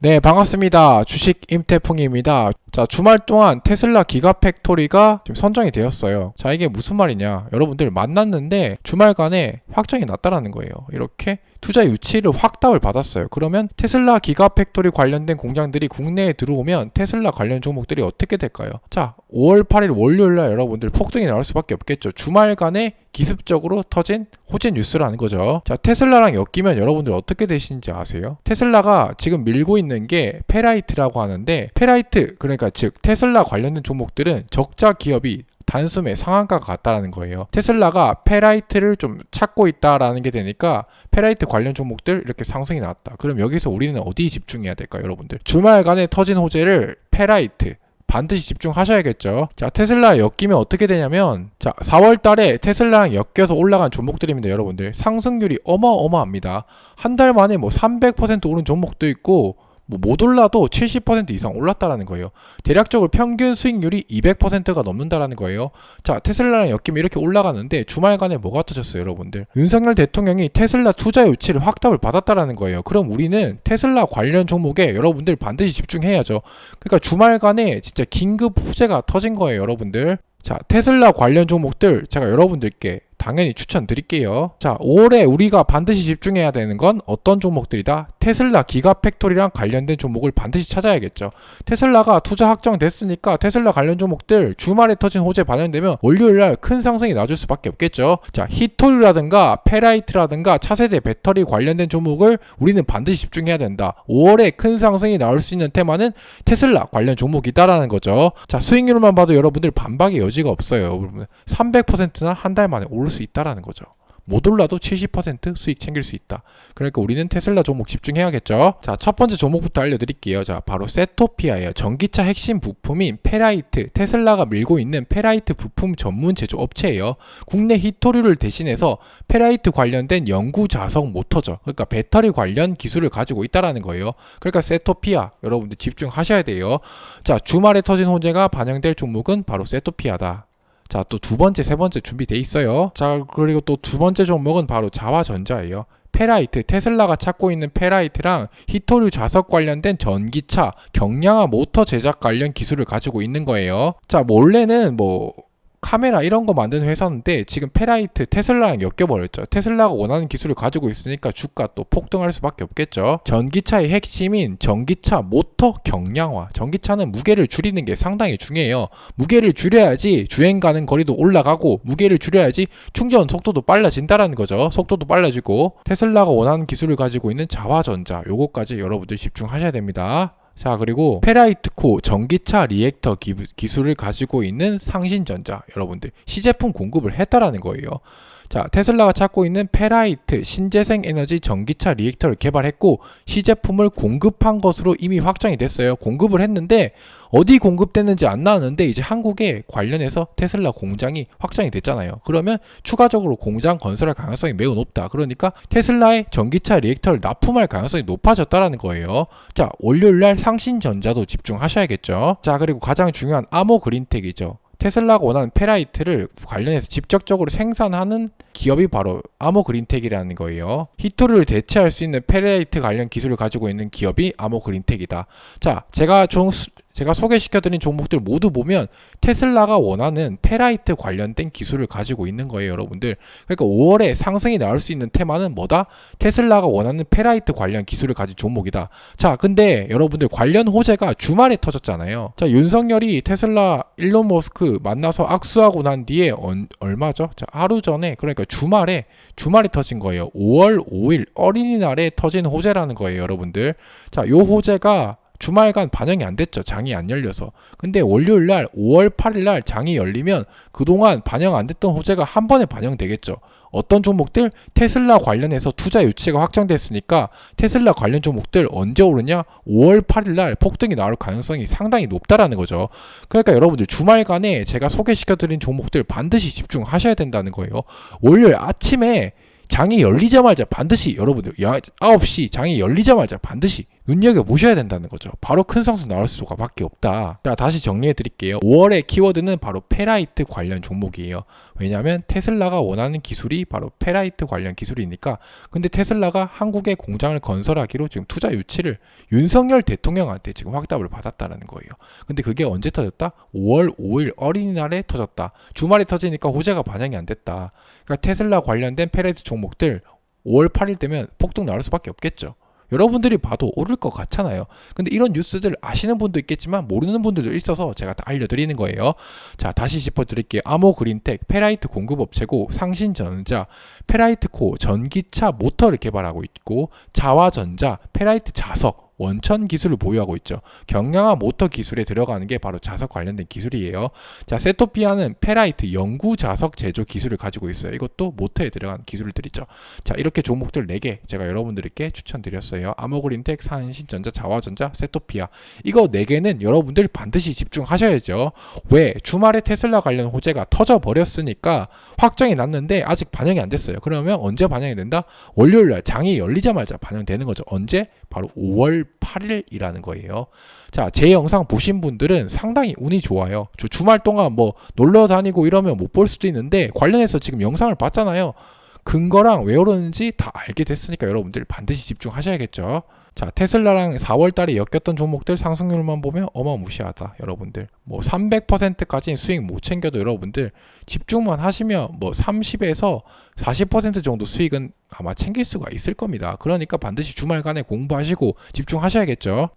네, 반갑습니다. 주식 임태풍입니다. 자, 주말 동안 테슬라 기가 팩토리가 지금 선정이 되었어요. 자, 이게 무슨 말이냐? 여러분들 만났는데 주말간에 확정이 났다라는 거예요. 이렇게 투자 유치를 확답을 받았어요. 그러면 테슬라 기가 팩토리 관련된 공장들이 국내에 들어오면 테슬라 관련 종목들이 어떻게 될까요? 자, 5월 8일 월요일 날 여러분들 폭등이 나올 수밖에 없겠죠. 주말간에 기습적으로 터진 호재 뉴스라는 거죠. 자, 테슬라랑 엮이면 여러분들 어떻게 되시는지 아세요? 테슬라가 지금 밀고 있는 게 페라이트라고 하는데 페라이트 그러니까 즉 테슬라 관련된 종목들은 적자 기업이 단숨에 상한가가 갔다라는 거예요. 테슬라가 페라이트를 좀 찾고 있다라는 게 되니까 페라이트 관련 종목들 이렇게 상승이 나왔다. 그럼 여기서 우리는 어디에 집중해야 될까요, 여러분들? 주말간에 터진 호재를 페라이트 반드시 집중하셔야겠죠. 자, 테슬라 엮이면 어떻게 되냐면, 자, 4월 달에 테슬라랑 엮여서 올라간 종목들입니다, 여러분들. 상승률이 어마어마합니다. 한 달 만에 뭐 300% 오른 종목도 있고, 뭐 못 올라도 70% 이상 올랐다라는 거예요. 대략적으로 평균 수익률이 200%가 넘는다라는 거예요. 자, 테슬라랑 엮이면 이렇게 올라가는데 주말간에 뭐가 터졌어요, 여러분들? 윤석열 대통령이 테슬라 투자 유치를 확답을 받았다라는 거예요. 그럼 우리는 테슬라 관련 종목에 여러분들 반드시 집중해야죠. 그러니까 주말간에 진짜 긴급 호재가 터진 거예요, 여러분들. 자, 테슬라 관련 종목들 제가 여러분들께 당연히 추천드릴게요. 자, 5월에 우리가 반드시 집중해야 되는 건 어떤 종목들이다? 테슬라 기가 팩토리랑 관련된 종목을 반드시 찾아야겠죠. 테슬라가 투자 확정됐으니까 테슬라 관련 종목들 주말에 터진 호재 반영되면 월요일 날 큰 상승이 나줄 수밖에 없겠죠. 자, 히토리라든가 페라이트라든가 차세대 배터리 관련된 종목을 우리는 반드시 집중해야 된다. 5월에 큰 상승이 나올 수 있는 테마는 테슬라 관련 종목이다라는 거죠. 자, 수익률만 봐도 여러분들 반박의 여지가 없어요. 여러분 300%나 한 달 만에 오를 수 있다라는 거죠. 못 올라도 70% 수익 챙길 수 있다. 그러니까 우리는 테슬라 종목 집중해야겠죠. 자, 첫 번째 종목부터 알려드릴게요. 자, 바로 세토피아예요. 전기차 핵심 부품인 페라이트, 테슬라가 밀고 있는 페라이트 부품 전문 제조 업체예요. 국내 히토류를 대신해서 페라이트 관련된 연구 자석 모터죠. 그러니까 배터리 관련 기술을 가지고 있다라는 거예요. 그러니까 세토피아 여러분들 집중하셔야 돼요. 자, 주말에 터진 호재가 반영될 종목은 바로 세토피아다. 자, 또 두 번째, 세 번째 준비돼 있어요. 자, 그리고 또 두 번째 종목은 바로 자화전자예요. 페라이트, 테슬라가 찾고 있는 페라이트랑 히토류 자석 관련된 전기차, 경량화 모터 제작 관련 기술을 가지고 있는 거예요. 자, 원래는 뭐 카메라 이런 거 만드는 회사인데 지금 페라이트 테슬라랑 엮여버렸죠. 테슬라가 원하는 기술을 가지고 있으니까 주가 또 폭등할 수밖에 없겠죠. 전기차의 핵심인 전기차 모터 경량화. 전기차는 무게를 줄이는 게 상당히 중요해요. 무게를 줄여야지 주행 가는 거리도 올라가고 무게를 줄여야지 충전 속도도 빨라진다라는 거죠. 속도도 빨라지고 테슬라가 원하는 기술을 가지고 있는 자화전자 요거까지 여러분들 집중하셔야 됩니다. 자 그리고 페라이트코 전기차 리액터 기, 기술을 가지고 있는 상신전자 여러분들 시제품 공급을 했다라는 거예요. 자 테슬라가 찾고 있는 페라이트 신재생 에너지 전기차 리액터를 개발했고 시제품을 공급한 것으로 이미 확정이 됐어요. 공급을 했는데 어디 공급됐는지 안 나왔는데 이제 한국에 관련해서 테슬라 공장이 확정이 됐잖아요. 그러면 추가적으로 공장 건설할 가능성이 매우 높다. 그러니까 테슬라의 전기차 리액터를 납품할 가능성이 높아졌다라는 거예요. 자 월요일 날 상신전자도 집중하셔야겠죠. 자 그리고 가장 중요한 아모 그린텍이죠. 테슬라가 원하는 페라이트를 관련해서 직접적으로 생산하는 기업이 바로 아모 그린텍이라는 거예요. 히토를 대체할 수 있는 페라이트 관련 기술을 가지고 있는 기업이 아모 그린텍이다. 자, 제가 좀 수- 제가 소개시켜드린 종목들 모두 보면 테슬라가 원하는 페라이트 관련된 기술을 가지고 있는 거예요, 여러분들. 그러니까 5월에 상승이 나올 수 있는 테마는 뭐다? 테슬라가 원하는 페라이트 관련 기술을 가진 종목이다. 자, 근데 여러분들 관련 호재가 주말에 터졌잖아요. 자, 윤석열이 테슬라 일론 머스크 만나서 악수하고 난 뒤에 언- 얼마죠? 자, 하루 전에 그러니까 주말에 주말에 터진 거예요. 5월 5일 어린이날에 터진 호재라는 거예요, 여러분들. 자, 요 호재가 주말간 반영이 안 됐죠. 장이 안 열려서. 근데 월요일 날 5월 8일 날 장이 열리면 그동안 반영 안 됐던 호재가 한 번에 반영되겠죠. 어떤 종목들 테슬라 관련해서 투자 유치가 확정됐으니까 테슬라 관련 종목들 언제 오르냐? 5월 8일 날 폭등이 나올 가능성이 상당히 높다라는 거죠. 그러니까 여러분들 주말간에 제가 소개시켜 드린 종목들 반드시 집중하셔야 된다는 거예요. 월요일 아침에 장이 열리자마자 반드시 여러분들 9시 장이 열리자마자 반드시 눈여겨 보셔야 된다는 거죠. 바로 큰 상승 나올 수가 밖에 없다. 자, 다시 정리해 드릴게요. 5월의 키워드는 바로 페라이트 관련 종목이에요. 왜냐하면 테슬라가 원하는 기술이 바로 페라이트 관련 기술이니까. 근데 테슬라가 한국에 공장을 건설하기로 지금 투자 유치를 윤석열 대통령한테 지금 확답을 받았다는 거예요. 근데 그게 언제 터졌다? 5월 5일 어린이날에 터졌다. 주말에 터지니까 호재가 반영이 안 됐다. 그러니까 테슬라 관련된 페라이트 종목들 5월 8일 되면 폭등 나올 수밖에 없겠죠. 여러분들이 봐도 오를 것 같잖아요. 근데 이런 뉴스들 아시는 분도 있겠지만 모르는 분들도 있어서 제가 다 알려드리는 거예요. 자, 다시 짚어드릴게요. 아모 그린텍, 페라이트 공급업체고, 상신전자, 페라이트코, 전기차 모터를 개발하고 있고, 자화전자, 페라이트 자석, 원천 기술을 보유하고 있죠. 경량화 모터 기술에 들어가는 게 바로 자석 관련된 기술이에요. 자, 세토피아는 페라이트 영구 자석 제조 기술을 가지고 있어요. 이것도 모터에 들어간 기술들이죠. 자, 이렇게 종목들 4개 제가 여러분들께 추천드렸어요. 아모그린텍, 산신전자, 자화전자, 세토피아. 이거 4개는 여러분들 반드시 집중하셔야죠. 왜? 주말에 테슬라 관련 호재가 터져 버렸으니까 확정이 났는데 아직 반영이 안 됐어요. 그러면 언제 반영이 된다? 월요일 날 장이 열리자마자 반영되는 거죠. 언제? 바로 5월 8일이라는 거예요. 자, 제 영상 보신 분들은 상당히 운이 좋아요. 저 주말 동안 뭐 놀러 다니고 이러면 못 볼 수도 있는데 관련해서 지금 영상을 봤잖아요. 근거랑 왜 오르는지 다 알게 됐으니까 여러분들 반드시 집중하셔야겠죠. 자, 테슬라랑 4월 달에 엮였던 종목들 상승률만 보면 어마무시하다. 여러분들. 뭐 300%까지 수익 못 챙겨도 여러분들 집중만 하시면 뭐 30에서 40% 정도 수익은 아마 챙길 수가 있을 겁니다. 그러니까 반드시 주말간에 공부하시고 집중하셔야겠죠.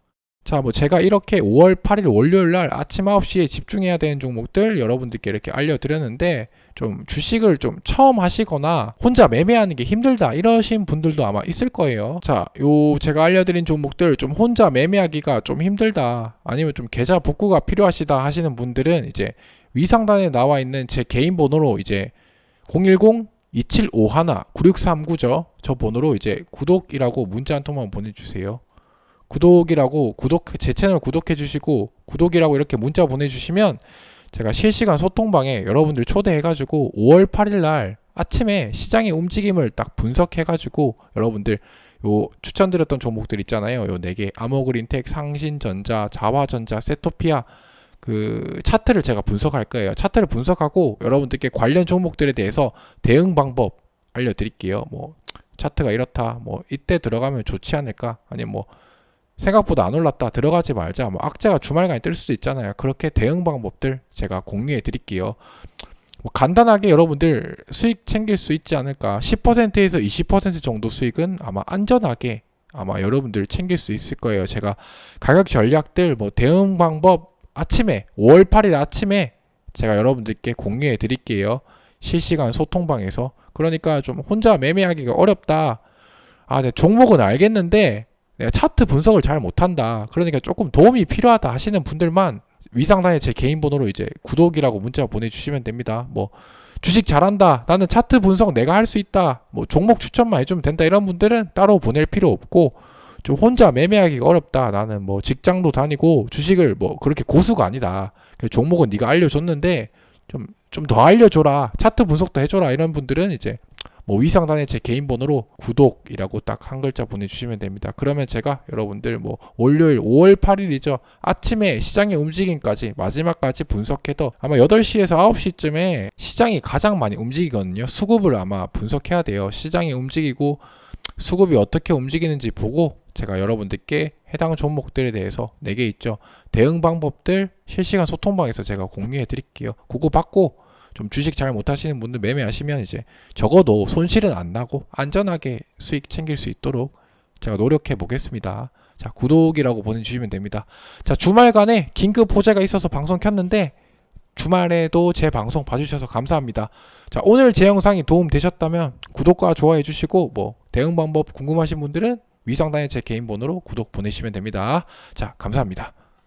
자, 뭐 제가 이렇게 5월 8일 월요일 날 아침 9시에 집중해야 되는 종목들 여러분들께 이렇게 알려드렸는데 좀 주식을 좀 처음 하시거나 혼자 매매하는 게 힘들다 이러신 분들도 아마 있을 거예요. 자, 요 제가 알려드린 종목들 좀 혼자 매매하기가 좀 힘들다 아니면 좀 계좌 복구가 필요하시다 하시는 분들은 이제 위상단에 나와 있는 제 개인 번호로 이제 010 2751 9639죠. 저 번호로 이제 구독이라고 문자 한 통만 보내주세요. 구독이라고 구독 제 채널 구독해 주시고 구독이라고 이렇게 문자 보내주시면 제가 실시간 소통방에 여러분들 초대해가지고 5월 8일 날 아침에 시장의 움직임을 딱 분석해가지고 여러분들 요 추천드렸던 종목들 있잖아요. 요 네 개 아모그린텍, 상신전자, 자화전자, 세토피아 그 차트를 제가 분석할 거예요. 차트를 분석하고 여러분들께 관련 종목들에 대해서 대응 방법 알려드릴게요. 뭐 차트가 이렇다. 뭐 이때 들어가면 좋지 않을까? 아니면 뭐 생각보다 안 올랐다 들어가지 말자 뭐 악재가 주말간에 뜰 수도 있잖아요. 그렇게 대응 방법들 제가 공유해 드릴게요. 뭐 간단하게 여러분들 수익 챙길 수 있지 않을까. 10%에서 20% 정도 수익은 아마 안전하게 아마 여러분들 챙길 수 있을 거예요. 제가 가격 전략들 뭐 대응 방법 아침에 5월 8일 아침에 제가 여러분들께 공유해 드릴게요. 실시간 소통방에서. 그러니까 좀 혼자 매매하기가 어렵다. 아, 네, 종목은 알겠는데 차트 분석을 잘 못한다. 그러니까 조금 도움이 필요하다 하시는 분들만 위상단에 제 개인 번호로 이제 구독이라고 문자 보내주시면 됩니다. 뭐 주식 잘한다. 나는 차트 분석 내가 할 수 있다. 뭐 종목 추천만 해주면 된다. 이런 분들은 따로 보낼 필요 없고 좀 혼자 매매하기가 어렵다. 나는 뭐 직장도 다니고 주식을 뭐 그렇게 고수가 아니다. 종목은 네가 알려줬는데 좀 좀 더 알려줘라. 차트 분석도 해줘라. 이런 분들은 이제 뭐 위상단에 제 개인 번호로 구독이라고 딱 한 글자 보내주시면 됩니다. 그러면 제가 여러분들 뭐 월요일 5월 8일이죠. 아침에 시장의 움직임까지 마지막까지 분석해서 아마 8시에서 9시쯤에 시장이 가장 많이 움직이거든요. 수급을 아마 분석해야 돼요. 시장이 움직이고 수급이 어떻게 움직이는지 보고 제가 여러분들께 해당 종목들에 대해서 4개 있죠. 대응 방법들 실시간 소통방에서 제가 공유해 드릴게요. 그거 받고 좀 주식 잘 못하시는 분들 매매하시면 이제 적어도 손실은 안 나고 안전하게 수익 챙길 수 있도록 제가 노력해 보겠습니다. 자, 구독이라고 보내주시면 됩니다. 자, 주말간에 긴급 호재가 있어서 방송 켰는데 주말에도 제 방송 봐주셔서 감사합니다. 자, 오늘 제 영상이 도움 되셨다면 구독과 좋아해 주시고 뭐 대응 방법 궁금하신 분들은 위상단의 제 개인 번호로 구독 보내시면 됩니다. 자, 감사합니다.